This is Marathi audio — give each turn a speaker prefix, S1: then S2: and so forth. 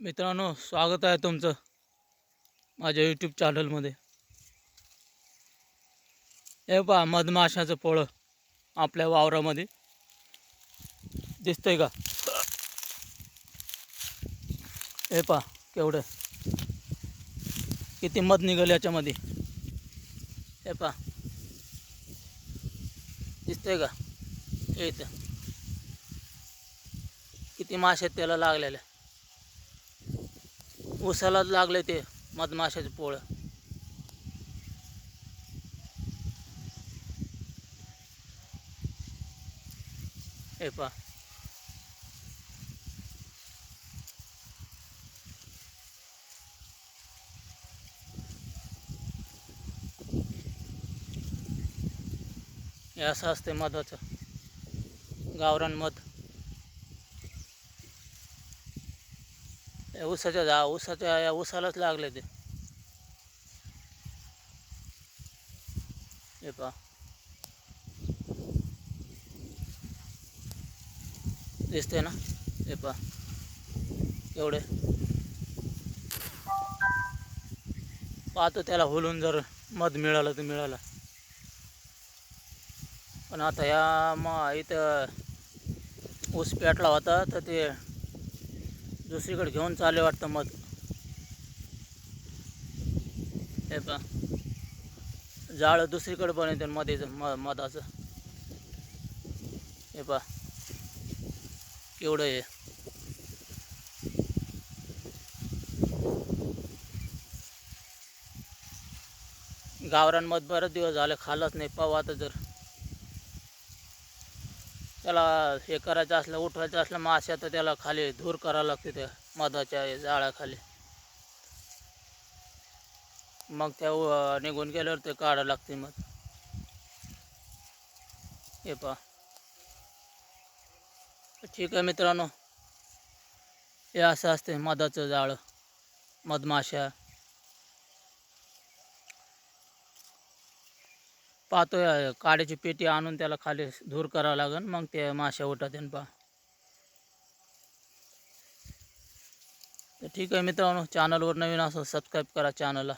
S1: मित्रांनो स्वागत आहे तुमचं माझ्या यूट्यूब चॅनलमध्ये हे पहा मधमाशाचं पोळं आपल्या वावरामध्ये दिसतंय का? हे पहा केवढं. किती मध निघाल याच्यामध्ये. हे पहा. दिसतंय का? हे इथं. किती मासे आहेत त्याला लागलेल्या. उसालाच लागले ते मधमाशाचे पोळं. हे पा हे असं असते मधाचं गावरान मध. या ऊसाच्या जा ऊसाच्या या ऊसालाच लागले ते. हे पहा. दिसते ना? हे पहा. एवढे. पाहतो त्याला हुलून जर मध मिळालं तर मिळालं. पण आता या मग इथं ऊस पेटला होता तर ते दुसरीकडे घेऊन चालले वाटतं मध हे पहा. जाळं दुसरीकडे बनवते मध्येचं म मधाचं. हे पहा. केवढं हे. गावरान मध बरेच दिवस झाले खाल्लंच नाही पाहू आता जर त्याला हे करायचं असलं उठवायचं असलं माश्या तर त्याला खाली धूर करावं लागते त्या मधाच्या जाळ्याखाली. मग त्या निघून गेल्यावर ते काढावं लागते मग हे पहा. ठीक आहे मित्रांनो. हे असं असते मधाचं जाळं मधमाशा पाहतोय काड्याची पेटी आणून त्याला खाली धूर करावं लागेल मग ते माश्या उठत पहा. तर ठीक आहे मित्रांनो चॅनलवर नवीन असं सबस्क्राईब करा चॅनलला